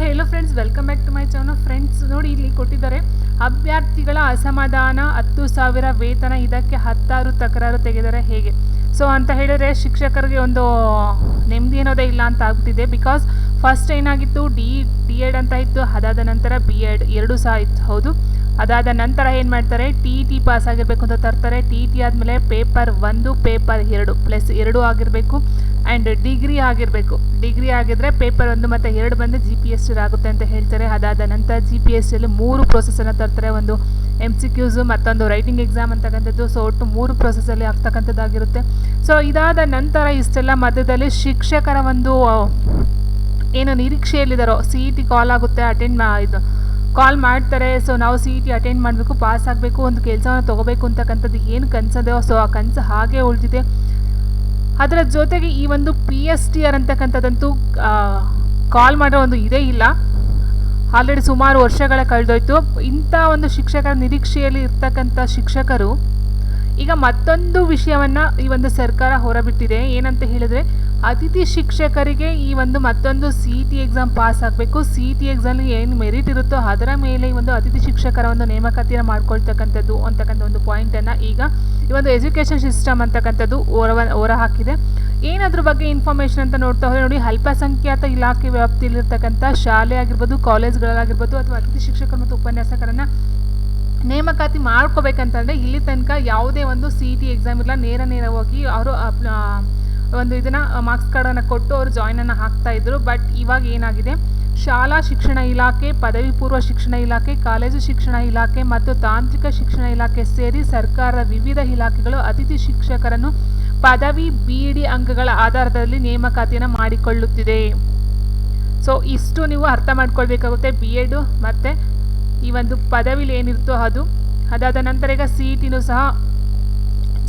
Hello friends welcome back to my channel friends ನೋಡಿ ಇಲ್ಲಿ ಕೊಟ್ಟಿದ್ದಾರೆ. ಅಭ್ಯರ್ಥಿಗಳ ಅಸಮಾಧಾನ ಹತ್ತು ಸಾವಿರ ವೇತನ ಇದಕ್ಕೆ ಹತ್ತಾರು ತಕರಾರು ತೆಗೆದರೆ ಹೇಗೆ? ಸೊ ಅಂತ ಹೇಳಿದರೆ ಶಿಕ್ಷಕರಿಗೆ ಒಂದು ನೆಮ್ಮದಿ ಅನ್ನೋದೇ ಇಲ್ಲ ಅಂತ ಆಗ್ತಿದೆ ಬಿಕಾಸ್ ಫಸ್ಟ್ ಏನಾಗಿತ್ತು? ಡಿ ಡಿ ಎಡ್ ಅಂತ ಇತ್ತು. ಅದಾದ ನಂತರ ಬಿ ಎಡ್ ಎರಡೂ ಸಹ ಇತ್ತು. ಹೌದು. ಅದಾದ ನಂತರ ಏನು ಮಾಡ್ತಾರೆ? ಟಿ ಇ ಟಿ ಪಾಸ್ ಆಗಿರಬೇಕು ಅಂತ ತರ್ತಾರೆ. ಟಿ ಇ ಟಿ ಆದಮೇಲೆ ಪೇಪರ್ ಒಂದು ಪೇಪರ್ ಎರಡು ಪ್ಲಸ್ ಎರಡು ಆಗಿರಬೇಕು ಆ್ಯಂಡ್ ಡಿಗ್ರಿ ಆಗಿರಬೇಕು. ಡಿಗ್ರಿ ಆಗಿದ್ದರೆ ಪೇಪರ್ ಒಂದು ಮತ್ತು ಎರಡು ಬಂದು ಜಿ ಪಿ ಎಸ್ ಆಗುತ್ತೆ ಅಂತ ಹೇಳ್ತಾರೆ. ಅದಾದ ನಂತರ ಜಿ ಪಿ ಎಸ್ ಟಿಯಲ್ಲಿ ಮೂರು ಪ್ರೊಸೆಸನ್ನು ತರ್ತಾರೆ. ಒಂದು ಎಂ ಸಿ ಕ್ಯೂಸು ಮತ್ತೊಂದು ರೈಟಿಂಗ್ ಎಕ್ಸಾಮ್ ಅಂತಕ್ಕಂಥದ್ದು. ಸೊ ಒಟ್ಟು ಮೂರು ಪ್ರೊಸೆಸಲ್ಲಿ ಆಗ್ತಕ್ಕಂಥದ್ದಾಗಿರುತ್ತೆ. ಸೊ ಇದಾದ ನಂತರ ಇಷ್ಟೆಲ್ಲ ಮಧ್ಯದಲ್ಲಿ ಶಿಕ್ಷಕರ ಒಂದು ಏನು ನಿರೀಕ್ಷೆಯಲ್ಲಿದ್ದಾರೋ ಸಿ ಇ ಟಿ ಕಾಲ್ ಆಗುತ್ತೆ ಅಟೆಂಡ್ ಮಾ, ಇದು ಕಾಲ್ ಮಾಡ್ತಾರೆ ಸೊ ನಾವು ಸಿ ಇ ಟಿ ಅಟೆಂಡ್ ಮಾಡಬೇಕು ಪಾಸ್ ಆಗಬೇಕು, ಒಂದು ಕೆಲಸವನ್ನು ತೊಗೋಬೇಕು ಅಂತಕ್ಕಂಥದ್ದು ಏನು ಕನಸದೋ ಸೊ ಆ ಕನಸು ಹಾಗೆ ಉಳಿದಿದೆ. ಅದರ ಜೊತೆಗೆ ಈ ಒಂದು ಪಿ ಎಸ್ ಟಿ ಆರ್ ಅಂತಕ್ಕಂಥದ್ದಂತೂ ಕಾಲ್ ಮಾಡೋ ಒಂದು ಇದೇ ಇಲ್ಲ. ಆಲ್ರೆಡಿ ಸುಮಾರು ವರ್ಷಗಳ ಕಳೆದೋಯ್ತು. ಇಂಥ ಒಂದು ಶಿಕ್ಷಕರ ನಿರೀಕ್ಷೆಯಲ್ಲಿ ಇರ್ತಕ್ಕಂಥ ಶಿಕ್ಷಕರು, ಈಗ ಮತ್ತೊಂದು ವಿಷಯವನ್ನು ಈ ಒಂದು ಸರ್ಕಾರ ಹೊರಬಿಟ್ಟಿದೆ. ಏನಂತ ಹೇಳಿದ್ರೆ ಅತಿಥಿ ಶಿಕ್ಷಕರಿಗೆ ಈ ಒಂದು ಮತ್ತೊಂದು ಸಿ ಟಿ ಎಕ್ಸಾಮ್ ಪಾಸ್ ಆಗಬೇಕು. ಸಿ ಇ ಟಿ ಎಕ್ಸಾಮ್ಗೆ ಏನು ಮೆರಿಟ್ ಇರುತ್ತೋ ಅದರ ಮೇಲೆ ಈ ಒಂದು ಅತಿಥಿ ಶಿಕ್ಷಕರ ಒಂದು ನೇಮಕಾತಿಯನ್ನು ಮಾಡ್ಕೊಳ್ತಕ್ಕಂಥದ್ದು ಅಂತಕ್ಕಂಥ ಒಂದು ಪಾಯಿಂಟನ್ನು ಈಗ ಈ ಒಂದು ಎಜುಕೇಷನ್ ಸಿಸ್ಟಮ್ ಅಂತಕ್ಕಂಥದ್ದು ಹೊರ ಹಾಕಿದೆ. ಏನಾದ್ರ ಬಗ್ಗೆ ಇನ್ಫಾರ್ಮೇಶನ್ ಅಂತ ನೋಡ್ತಾ ಹೋದರೆ ನೋಡಿ, ಅಲ್ಪಸಂಖ್ಯಾತ ಇಲಾಖೆ ವ್ಯಾಪ್ತಿಯಲ್ಲಿರ್ತಕ್ಕಂಥ ಶಾಲೆ ಆಗಿರ್ಬೋದು ಕಾಲೇಜ್ಗಳಾಗಿರ್ಬೋದು ಅಥವಾ ಅತಿಥಿ ಶಿಕ್ಷಕರು ಮತ್ತು ಉಪನ್ಯಾಸಕರನ್ನು ನೇಮಕಾತಿ ಮಾಡ್ಕೋಬೇಕಂತಂದರೆ ಇಲ್ಲಿ ತನಕ ಯಾವುದೇ ಒಂದು ಸಿ ಟಿ ಎಕ್ಸಾಮ್ ಇಲ್ಲ. ನೇರ ನೇರವಾಗಿ ಅವರು ಒಂದು ಇದನ್ನು ಮಾರ್ಕ್ಸ್ ಕಾರ್ಡನ್ನು ಕೊಟ್ಟು ಅವರು ಜಾಯ್ನನ್ನು ಹಾಕ್ತಾ ಇದ್ರು. ಬಟ್ ಇವಾಗ ಏನಾಗಿದೆ? ಶಾಲಾ ಶಿಕ್ಷಣ ಇಲಾಖೆ, ಪದವಿ ಪೂರ್ವ ಶಿಕ್ಷಣ ಇಲಾಖೆ, ಕಾಲೇಜು ಶಿಕ್ಷಣ ಇಲಾಖೆ ಮತ್ತು ತಾಂತ್ರಿಕ ಶಿಕ್ಷಣ ಇಲಾಖೆ ಸೇರಿ ಸರ್ಕಾರದ ವಿವಿಧ ಇಲಾಖೆಗಳು ಅತಿಥಿ ಶಿಕ್ಷಕರನ್ನು ಪದವಿ ಬಿ ಡಿ ಅಂಕಗಳ ಆಧಾರದಲ್ಲಿ ನೇಮಕಾತಿಯನ್ನು ಮಾಡಿಕೊಳ್ಳುತ್ತಿದೆ. ಸೊ ಇಷ್ಟು ನೀವು ಅರ್ಥ ಮಾಡ್ಕೊಳ್ಬೇಕಾಗುತ್ತೆ. ಬಿ ಎಡು ಮತ್ತು ಈ ಒಂದು ಪದವಿಲಿ ಏನಿರುತ್ತೋ ಅದು. ಅದಾದ ನಂತರ ಈಗ ಸಿ ಇ ಟಿನೂ ಸಹ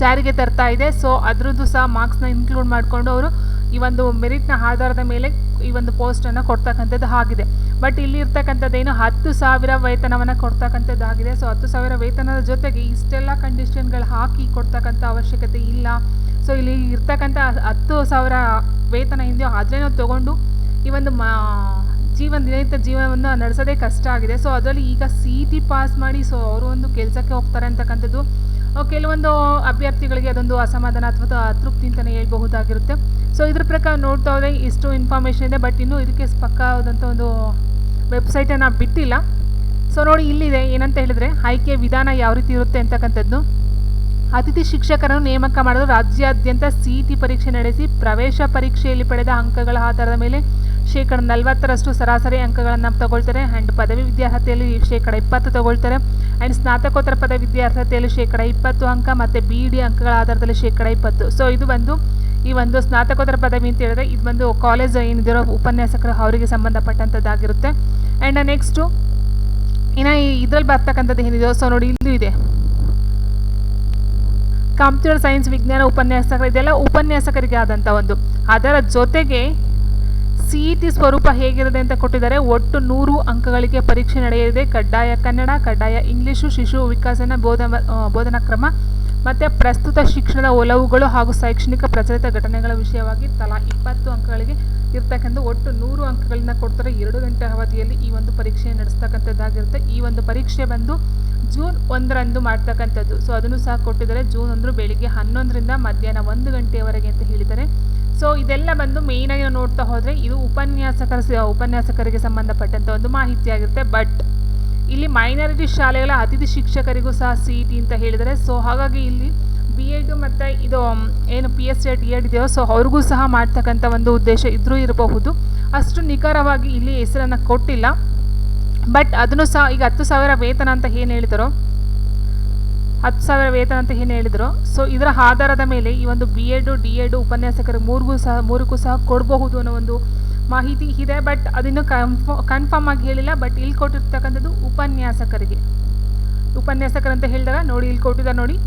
ಜಾರಿಗೆ ತರ್ತಾ ಇದೆ. ಸೊ ಅದರದ್ದು ಸಹ ಮಾರ್ಕ್ಸ್ನ ಇನ್ಕ್ಲೂಡ್ ಮಾಡಿಕೊಂಡು ಅವರು ಈ ಒಂದು ಮೆರಿಟ್ನ ಆಧಾರದ ಮೇಲೆ ಈ ಒಂದು ಪೋಸ್ಟನ್ನು ಕೊಡ್ತಕ್ಕಂಥದ್ದು ಆಗಿದೆ. ಬಟ್ ಇಲ್ಲಿ ಇರ್ತಕ್ಕಂಥದ್ದೇನು ಹತ್ತು ಸಾವಿರ ವೇತನವನ್ನು ಕೊಡ್ತಕ್ಕಂಥದ್ದು ಆಗಿದೆ ಸೊ ಹತ್ತು ಸಾವಿರ ವೇತನದ ಜೊತೆಗೆ ಇಷ್ಟೆಲ್ಲ ಕಂಡೀಷನ್ಗಳು ಹಾಕಿ ಕೊಡ್ತಕ್ಕಂಥ ಅವಶ್ಯಕತೆ ಇಲ್ಲ. ಸೊ ಇಲ್ಲಿ ಇರ್ತಕ್ಕಂಥ ಹತ್ತು ಸಾವಿರ ವೇತನ ಇದೆಯೋ ಅದನ್ನೇ ತೊಗೊಂಡು ಈ ಒಂದು ಮಾ ಜೀವನ ದಿನನಿತ್ಯ ಜೀವನವನ್ನು ನಡೆಸೋದೇ ಕಷ್ಟ ಆಗಿದೆ. ಸೊ ಅದರಲ್ಲಿ ಈಗ ಸಿ ಇ ಟಿ ಪಾಸ್ ಮಾಡಿ ಸೊ ಅವರು ಒಂದು ಕೆಲಸಕ್ಕೆ ಹೋಗ್ತಾರೆ ಅಂತಕ್ಕಂಥದ್ದು ಕೆಲವೊಂದು ಅಭ್ಯರ್ಥಿಗಳಿಗೆ ಅದೊಂದು ಅಸಮಾಧಾನ ಅಥವಾ ಅತೃಪ್ತಿ ಅಂತಲೇ ಹೇಳ್ಬಹುದಾಗಿರುತ್ತೆ. ಸೊ ಇದ್ರ ಪ್ರಕಾರ ನೋಡ್ತಾ ಹೋದರೆ ಇಷ್ಟು ಇನ್ಫಾರ್ಮೇಷನ್ ಇದೆ ಬಟ್ ಇನ್ನೂ ಇದಕ್ಕೆ ಪಕ್ಕವಾದಂಥ ಒಂದು ವೆಬ್ಸೈಟನ್ನು ಬಿಟ್ಟಿಲ್ಲ. ಸೊ ನೋಡಿ ಇಲ್ಲಿದೆ, ಏನಂತ ಹೇಳಿದ್ರೆ, ಆಯ್ಕೆ ವಿಧಾನ ಯಾವ ರೀತಿ ಇರುತ್ತೆ ಅಂತಕ್ಕಂಥದ್ದು. ಅತಿಥಿ ಶಿಕ್ಷಕರನ್ನು ನೇಮಕ ಮಾಡಲು ರಾಜ್ಯಾದ್ಯಂತ ಸಿ ಇ ಟಿ ಪರೀಕ್ಷೆ ನಡೆಸಿ ಪ್ರವೇಶ ಪರೀಕ್ಷೆಯಲ್ಲಿ ಪಡೆದ ಅಂಕಗಳ ಆಧಾರದ ಮೇಲೆ ಶೇಕಡ ನಲವತ್ತರಷ್ಟು ಸರಾಸರಿ ಅಂಕಗಳನ್ನು ತಗೊಳ್ತಾರೆ. ಆ್ಯಂಡ್ ಪದವಿ ವಿದ್ಯಾರ್ಹತೆಯಲ್ಲಿ ಶೇಕಡ ಇಪ್ಪತ್ತು ತಗೊಳ್ತಾರೆ. ಆ್ಯಂಡ್ ಸ್ನಾತಕೋತ್ತರ ಪದವಿ ವಿದ್ಯಾರ್ಹತೆಯಲ್ಲಿ ಶೇಕಡ ಇಪ್ಪತ್ತು ಅಂಕ ಮತ್ತು ಬಿ ಡಿ ಅಂಕಗಳ ಆಧಾರದಲ್ಲಿ ಶೇಕಡ ಇಪ್ಪತ್ತು. ಸೊ ಇದು ಬಂದು ಈ ಒಂದು ಸ್ನಾತಕೋತ್ತರ ಪದವಿ ಅಂತ ಹೇಳಿದ್ರೆ ಇದು ಒಂದು ಕಾಲೇಜ್ ಏನಿದಿರೋ ಉಪನ್ಯಾಸಕರು ಅವರಿಗೆ ಸಂಬಂಧಪಟ್ಟಂಥದ್ದಾಗಿರುತ್ತೆ. ಆ್ಯಂಡ್ ನೆಕ್ಸ್ಟು ಇನ್ನು ಇದರಲ್ಲಿ ಬರ್ತಕ್ಕಂಥದ್ದು ಏನಿದೆಯೋ ಸೊ ನೋಡಿ ಇಲ್ಲೂ ಇದೆ. ಕಂಪ್ಯೂಟರ್ ಸೈನ್ಸ್ ವಿಜ್ಞಾನ ಉಪನ್ಯಾಸಕರು, ಇದೆಲ್ಲ ಉಪನ್ಯಾಸಕರಿಗೆ ಆದಂಥ ಒಂದು. ಅದರ ಜೊತೆಗೆ ಟಿ ಸ್ವರೂಪ ಹೇಗಿರುತ್ತೆ ಅಂತ ಕೊಟ್ಟಿದ್ದಾರೆ. ಒಟ್ಟು ನೂರು ಅಂಕಗಳಿಗೆ ಪರೀಕ್ಷೆ ನಡೆಯಲಿದೆ. ಕಡ್ಡಾಯ ಕನ್ನಡ, ಕಡ್ಡಾಯ ಇಂಗ್ಲೀಷು ಶಿಶು ವಿಕಾಸನ ಬೋಧ ಬೋಧನಾ ಕ್ರಮ ಮತ್ತು ಪ್ರಸ್ತುತ ಶಿಕ್ಷಣದ ಒಲವುಗಳು ಹಾಗೂ ಶೈಕ್ಷಣಿಕ ಪ್ರಚಲಿತ ಘಟನೆಗಳ ವಿಷಯವಾಗಿ ತಲಾ ಇಪ್ಪತ್ತು ಅಂಕಗಳಿಗೆ ಇರ್ತಕ್ಕಂಥ ಒಟ್ಟು ನೂರು ಅಂಕಗಳನ್ನ ಕೊಡ್ತಾರೆ. ಎರಡು ಗಂಟೆ ಅವಧಿಯಲ್ಲಿ ಈ ಒಂದು ಪರೀಕ್ಷೆ ನಡೆಸ್ತಕ್ಕಂಥದ್ದಾಗಿರುತ್ತೆ. ಈ ಒಂದು ಪರೀಕ್ಷೆ ಬಂದು ಜೂನ್ ಒಂದರಂದು ಮಾಡ್ತಕ್ಕಂಥದ್ದು. ಸೊ ಅದನ್ನು ಸಹ ಕೊಟ್ಟಿದ್ದಾರೆ. ಜೂನ್ ಒಂದು, ಬೆಳಿಗ್ಗೆ ಹನ್ನೊಂದರಿಂದ ಮಧ್ಯಾಹ್ನ ಒಂದು ಗಂಟೆಯವರೆಗೆ ಅಂತ ಹೇಳಿದ್ದಾರೆ. ಸೊ ಇದೆಲ್ಲ ಬಂದು ಮೇಯ್ನಾಗಿ ನಾವು ನೋಡ್ತಾ ಹೋದರೆ ಇದು ಉಪನ್ಯಾಸಕರ ಉಪನ್ಯಾಸಕರಿಗೆ ಸಂಬಂಧಪಟ್ಟಂಥ ಒಂದು ಮಾಹಿತಿಯಾಗಿರುತ್ತೆ ಬಟ್ ಇಲ್ಲಿ ಮೈನಾರಿಟಿ ಶಾಲೆಗಳ ಅತಿಥಿ ಶಿಕ್ಷಕರಿಗೂ ಸಹ ಸಿ ಇ ಟಿ ಅಂತ ಹೇಳಿದರೆ ಸೊ ಹಾಗಾಗಿ ಇಲ್ಲಿ ಬಿ ಎಡ್ ಮತ್ತು ಇದು ಏನು ಪಿ ಎಸ್ ಡಿ ಎಡ್ ಇದೆಯೋ ಸೊ ಅವ್ರಿಗೂ ಸಹ ಮಾಡ್ತಕ್ಕಂಥ ಒಂದು ಉದ್ದೇಶ ಇದ್ದರೂ ಇರಬಹುದು. ಅಷ್ಟು ನಿಖರವಾಗಿ ಇಲ್ಲಿ ಹೆಸರನ್ನು ಕೊಟ್ಟಿಲ್ಲ. ಬಟ್ ಅದನ್ನು ಸಹ ಈಗ ಹತ್ತು ಸಾವಿರ ವೇತನ ಅಂತ ಏನು ಹೇಳಿದರೋ ಹತ್ತು ಸಾವಿರ ವೇತನ ಅಂತ ಏನು ಹೇಳಿದರು. ಸೊ ಇದರ ಆಧಾರದ ಮೇಲೆ ಈ ಒಂದು ಬಿ ಎಡ್ ಡಿ ಎಡ್ ಉಪನ್ಯಾಸಕರು ಮೂರಿಗೂ ಸಹ ಮೂರಕ್ಕೂ ಸಹ ಕೊಡಬಹುದು ಅನ್ನೋ ಒಂದು ಮಾಹಿತಿ ಇದೆ. ಬಟ್ ಅದನ್ನು ಕನ್ಫ ಕನ್ಫರ್ಮ್ ಆಗಿ ಹೇಳಿಲ್ಲ. ಬಟ್ ಇಲ್ಲಿ ಕೊಟ್ಟಿರ್ತಕ್ಕಂಥದ್ದು ಉಪನ್ಯಾಸಕರಿಗೆ. ಉಪನ್ಯಾಸಕರಂತ ಹೇಳಿದಾಗ ನೋಡಿ, ಇಲ್ಲಿ ಕೊಟ್ಟಿದ್ದಾರೆ ನೋಡಿ.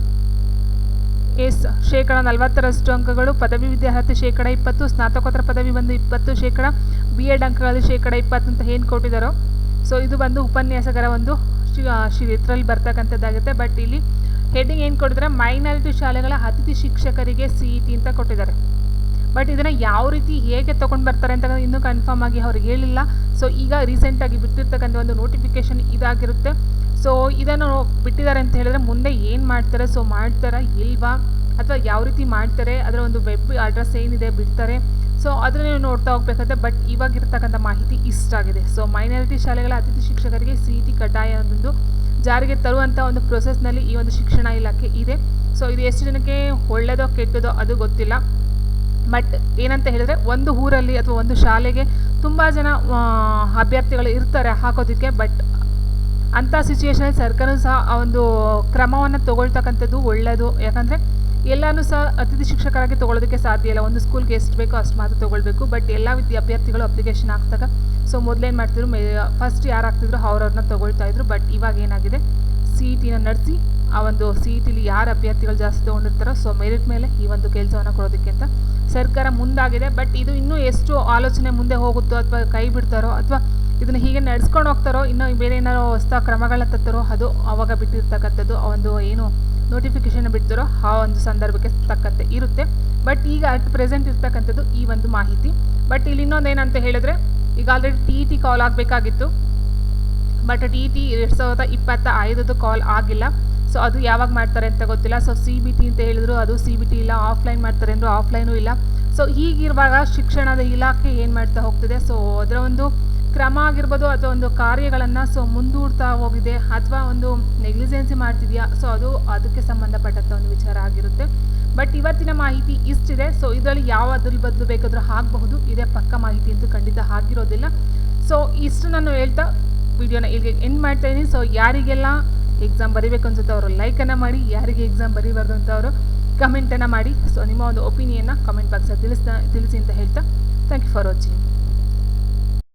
ಎಸ್ ಶೇಕಡ ನಲವತ್ತರಷ್ಟು ಅಂಕಗಳು. ಪದವಿ ವಿದ್ಯಾರ್ಥಿ ಶೇಕಡ ಇಪ್ಪತ್ತು, ಸ್ನಾತಕೋತ್ತರ ಪದವಿ ಬಂದು ಇಪ್ಪತ್ತು ಶೇಕಡ ಬಿ ಎಡ್ ಅಂಕಗಳಲ್ಲಿ ಶೇಕಡ ಇಪ್ಪತ್ತು ಅಂತ ಏನು ಕೊಟ್ಟಿದ್ದಾರೋ ಸೊ ಇದು ಬಂದು ಉಪನ್ಯಾಸಕರ ಒಂದು ಇದರಲ್ಲಿ ಬರ್ತಕ್ಕಂಥದ್ದಾಗುತ್ತೆ. ಬಟ್ ಇಲ್ಲಿ ಹೆಡ್ಡಿಂಗ್ ಏನು ಕೊಟ್ಟಿದ್ದಾರೆ ಮೈನಾರಿಟಿ ಶಾಲೆಗಳ ಅತಿಥಿ ಶಿಕ್ಷಕರಿಗೆ ಸಿ ಇ ಟಿ ಅಂತ ಕೊಟ್ಟಿದ್ದಾರೆ. ಬಟ್ ಇದನ್ನು ಯಾವ ರೀತಿ ಹೇಗೆ ತೊಗೊಂಡು ಬರ್ತಾರೆ ಅಂತ ಇನ್ನೂ ಕನ್ಫರ್ಮ್ ಆಗಿ ಅವ್ರಿಗೆ ಹೇಳಿಲ್ಲ. ಸೊ ಈಗ ರೀಸೆಂಟಾಗಿ ಬಿಟ್ಟಿರ್ತಕ್ಕಂಥ ಒಂದು ನೋಟಿಫಿಕೇಶನ್ ಇದಾಗಿರುತ್ತೆ. ಸೊ ಇದನ್ನು ಬಿಟ್ಟಿದ್ದಾರೆ ಅಂತ ಹೇಳಿದ್ರೆ ಮುಂದೆ ಏನು ಮಾಡ್ತಾರೆ? ಸೊ ಮಾಡ್ತಾರಾ ಇಲ್ವಾ? ಅಥವಾ ಯಾವ ರೀತಿ ಮಾಡ್ತಾರೆ? ಅದರ ಒಂದು ವೆಬ್ ಅಡ್ರೆಸ್ ಏನಿದೆ ಬಿಡ್ತಾರೆ? ಸೊ ಅದನ್ನು ನೀವು ನೋಡ್ತಾ ಹೋಗ್ಬೇಕಾದ್ರೆ ಬಟ್ ಇವಾಗಿರ್ತಕ್ಕಂಥ ಮಾಹಿತಿ ಇಷ್ಟಾಗಿದೆ ಸೊ ಮೈನಾರಿಟಿ ಶಾಲೆಗಳ ಅತಿಥಿ ಶಿಕ್ಷಕರಿಗೆ ಸಿ ಇ ಟಿ ಕಡ್ಡಾಯ ಅನ್ನೋದೊಂದು ಜಾರಿಗೆ ತರುವಂಥ ಒಂದು ಪ್ರೊಸೆಸ್ನಲ್ಲಿ ಈ ಒಂದು ಶಿಕ್ಷಣ ಇಲಾಖೆ ಇದೆ. ಸೊ ಇದು ಎಷ್ಟು ಜನಕ್ಕೆ ಒಳ್ಳೆಯದೋ ಕೆಟ್ಟದೋ ಅದು ಗೊತ್ತಿಲ್ಲ. ಬಟ್ ಏನಂತ ಹೇಳಿದ್ರೆ, ಒಂದು ಊರಲ್ಲಿ ಅಥವಾ ಒಂದು ಶಾಲೆಗೆ ತುಂಬ ಜನ ಅಭ್ಯರ್ಥಿಗಳು ಇರ್ತಾರೆ ಹಾಕೋದಕ್ಕೆ. ಬಟ್ ಅಂಥ ಸಿಚುವೇಶನಲ್ಲಿ ಸರ್ಕಾರ ಸಹ ಆ ಒಂದು ಕ್ರಮವನ್ನು ತಗೊಳ್ತಕ್ಕಂಥದ್ದು ಒಳ್ಳೆಯದು ಯಾಕಂದರೆ ಎಲ್ಲನೂ ಸಹ ಅತಿಥಿ ಶಿಕ್ಷಕರಾಗಿ ತೊಗೊಳೋದಕ್ಕೆ ಸಾಧ್ಯ ಇಲ್ಲ. ಒಂದು ಸ್ಕೂಲ್ಗೆ ಎಷ್ಟು ಬೇಕೋ ಅಷ್ಟು ಮಾತ್ರ ತೊಗೊಳ್ಬೇಕು. ಬಟ್ ಎಲ್ಲ ವಿದ್ಯ ಅಭ್ಯರ್ಥಿಗಳು ಅಪ್ಲಿಕೇಶನ್ ಹಾಕಿದಾಗ ಸೊ ಮೊದಲೇನು ಮಾಡ್ತಿದ್ರು, ಮೇ ಫಸ್ಟ್ ಯಾರು ಆಗ್ತಿದ್ರು ಅವ್ರವ್ರನ್ನ ತೊಗೊಳ್ತಾ ಇದ್ರು. ಬಟ್ ಇವಾಗ ಏನಾಗಿದೆ? ಸಿ ಇ ಟಿನ ನಡೆಸಿ, ಆ ಒಂದು ಸಿ ಇ ಟಿಲಿ ಯಾರು ಅಭ್ಯರ್ಥಿಗಳು ಜಾಸ್ತಿ ತೊಗೊಂಡಿರ್ತಾರೋ ಸೊ ಮೆರಿಟ್ ಮೇಲೆ ಈ ಒಂದು ಕೆಲಸವನ್ನು ಕೊಡೋದಕ್ಕೆ ಅಂತ ಸರ್ಕಾರ ಮುಂದಾಗಿದೆ. ಬಟ್ ಇದು ಇನ್ನೂ ಎಷ್ಟು ಆಲೋಚನೆ ಮುಂದೆ ಹೋಗುತ್ತೋ, ಅಥವಾ ಕೈ ಬಿಡ್ತಾರೋ, ಅಥವಾ ಇದನ್ನು ಹೀಗೆ ನಡೆಸ್ಕೊಂಡು ಹೋಗ್ತಾರೋ, ಇನ್ನೂ ಬೇರೆ ಏನಾರೋ ಹೊಸ ಕ್ರಮಗಳನ್ನ ತತ್ತಾರೋ, ಅದು ಅವಾಗ ಬಿಟ್ಟಿರ್ತಕ್ಕಂಥದ್ದು, ಆ ಒಂದು ಏನು ನೋಟಿಫಿಕೇಶನ್ ಬಿಡ್ತಾರೋ, ಆ ಒಂದು ಸಂದರ್ಭಕ್ಕೆ ತಕ್ಕಂತೆ ಇರುತ್ತೆ. ಬಟ್ ಈಗ ಅಟ್ ಪ್ರೆಸೆಂಟ್ ಇರ್ತಕ್ಕಂಥದ್ದು ಈ ಒಂದು ಮಾಹಿತಿ. ಬಟ್ ಇಲ್ಲಿ ಇನ್ನೊಂದು ಏನಂತ ಹೇಳಿದ್ರೆ, ಈಗ ಆಲ್ರೆಡಿ ಟಿ ಟಿ ಕಾಲ್ ಆಗಬೇಕಾಗಿತ್ತು. ಬಟ್ ಟಿ ಟಿ ಎರಡು ಸಾವಿರದ ಇಪ್ಪತ್ತ ಐದದ್ದು ಕಾಲ್ ಆಗಿಲ್ಲ. ಸೊ ಅದು ಯಾವಾಗ ಮಾಡ್ತಾರೆ ಅಂತ ಗೊತ್ತಿಲ್ಲ. ಸೊ ಸಿ ಬಿ ಟಿ ಅಂತ ಹೇಳಿದ್ರು, ಅದು ಸಿ ಬಿ ಟಿ ಇಲ್ಲ. ಆಫ್ಲೈನ್ ಮಾಡ್ತಾರೆ ಅಂದರು ಆಫ್ಲೈನು ಇಲ್ಲ. ಸೊ ಹೀಗಿರುವಾಗ ಶಿಕ್ಷಣದ ಇಲಾಖೆ ಏನು ಮಾಡ್ತಾ ಹೋಗ್ತಿದೆ? ಸೊ ಅದರ ಒಂದು ಕ್ರಮ ಆಗಿರ್ಬೋದು ಅಥವಾ ಒಂದು ಕಾರ್ಯಗಳನ್ನು ಸೊ ಮುಂದೂಡ್ತಾ ಹೋಗಿದೆ ಅಥವಾ ಒಂದು ನೆಗ್ಲಿಜೆನ್ಸಿ ಮಾಡ್ತಿದೆಯಾ, ಸೊ ಅದು ಅದಕ್ಕೆ ಸಂಬಂಧಪಟ್ಟಂಥ ಒಂದು ವಿಚಾರ ಆಗಿರುತ್ತೆ. ಬಟ್ ಇವತ್ತಿನ ಮಾಹಿತಿ ಇಷ್ಟಿದೆ, ಸೊ ಇದರಲ್ಲಿ ಯಾವ ಅದ್ರ ಬದಲು ಬೇಕಾದರೂ ಆಗಬಹುದು ಇದೇ ಪಕ್ಕ ಮಾಹಿತಿ ಅಂತ ಖಂಡಿತ ಆಗಿರೋದಿಲ್ಲ ಸೊ ಇಷ್ಟು ನಾನು ಹೇಳ್ತಾ ವಿಡಿಯೋನ ಇಲ್ಲಿಗೆ ಎಂಡ್ ಮಾಡ್ತಾ ಇದ್ದೀನಿ ಸೊ ಯಾರಿಗೆಲ್ಲ ಎಕ್ಸಾಮ್ ಬರೀಬೇಕು ಅನ್ಸುತ್ತೆ ಅವರು ಲೈಕನ್ನು ಮಾಡಿ, ಯಾರಿಗೆ ಎಕ್ಸಾಮ್ ಬರೀಬಾರ್ದು ಅಂತ ಅವರು ಕಮೆಂಟನ್ನು ಮಾಡಿ. ಸೊ ನಿಮ್ಮ ಒಂದು ಒಪಿನಿಯನ್ನ ಕಮೆಂಟ್ ಬಾಕ್ಸಲ್ಲಿ ತಿಳಿಸ್ತಾ, ತಿಳಿಸಿ ಅಂತ ಹೇಳ್ತಾ ಥ್ಯಾಂಕ್ ಯು ಫಾರ್ ವಾಚಿಂಗ್